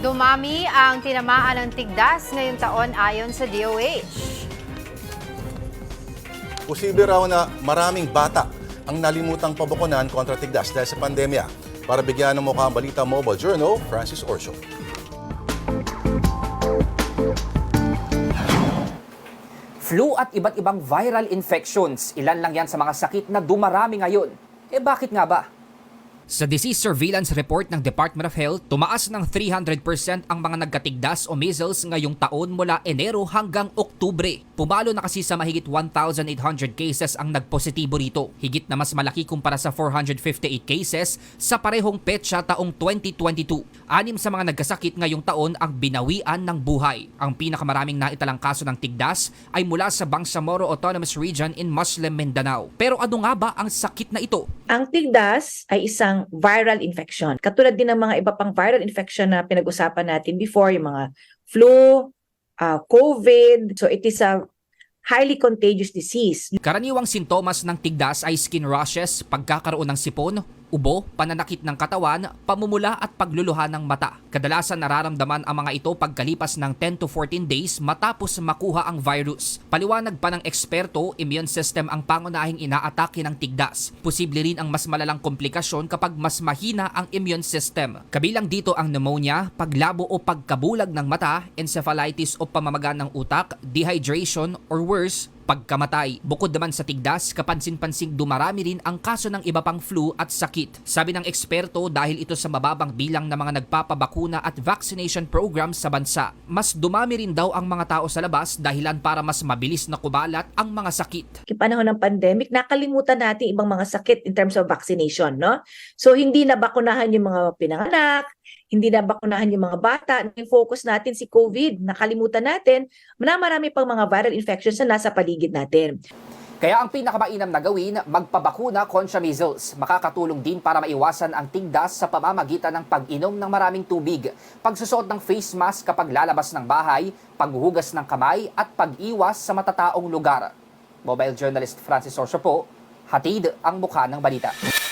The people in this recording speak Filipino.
Dumami ang tinamaan ng tigdas ngayong taon ayon sa DOH. Posible raw na maraming bata ang nalimutang pabakunan kontra tigdas dahil sa pandemya. Para bigyan ng mukha ang Balita Mobile Journal, Francis Orsio. Flu at iba't ibang viral infections, ilan lang yan sa mga sakit na dumarami ngayon. Eh bakit nga ba? Sa disease surveillance report ng Department of Health, tumaas ng 300% ang mga nagkatigdas o measles ngayong taon mula Enero hanggang Oktubre. Pumalo na kasi sa mahigit 1,800 cases ang nagpositibo rito. Higit na mas malaki kumpara sa 458 cases sa parehong petsa taong 2022. Anim sa mga nagkasakit ngayong taon ang binawian ng buhay. Ang pinakamaraming naitalang kaso ng tigdas ay mula sa Bangsamoro Autonomous Region in Muslim Mindanao. Pero ano nga ba ang sakit na ito? Ang tigdas ay isang viral infection. Katulad din ng mga iba pang viral infection na pinag-usapan natin before, yung mga flu, uh, COVID. So it is a highly contagious disease. Karaniwang sintomas ng tigdas ay skin rashes, pagkakaroon ng sipon, ubo, pananakit ng katawan, pamumula at pagluluha ng mata. Kadalasan nararamdaman ang mga ito pagkalipas ng 10 to 14 days matapos makuha ang virus. Paliwanag pa ng eksperto, immune system ang pangunahing inaatake ng tigdas. Posible rin ang mas malalang komplikasyon kapag mas mahina ang immune system. Kabilang dito ang pneumonia, paglabo o pagkabulag ng mata, encephalitis o pamamaga ng utak, dehydration or worse, pagkamatay. Bukod naman sa tigdas, kapansin-pansing dumarami rin ang kaso ng iba pang flu at sakit. Sabi ng eksperto dahil ito sa mababang bilang ng mga nagpapabakuna at vaccination program sa bansa. Mas dumami rin daw ang mga tao sa labas dahilan para mas mabilis na kumalat ang mga sakit. Yung panahon ng pandemic, nakalimutan natin ibang mga sakit in terms of vaccination, no? So hindi na bakunahan yung mga pinanganak, hindi na bakunahan yung mga bata. Focus natin si COVID, nakalimutan natin na marami pang mga viral infections na nasa paligid natin. Kaya ang pinakamainam na gawin, magpabakuna kontra measles. Makakatulong din para maiwasan ang tigdas sa pamamagitan ng pag-inom ng maraming tubig, pagsusuot ng face mask kapag lalabas ng bahay, paghuhugas ng kamay at pag-iwas sa matataong lugar. Mobile journalist Francis Orso po, hatid ang mukha ng balita.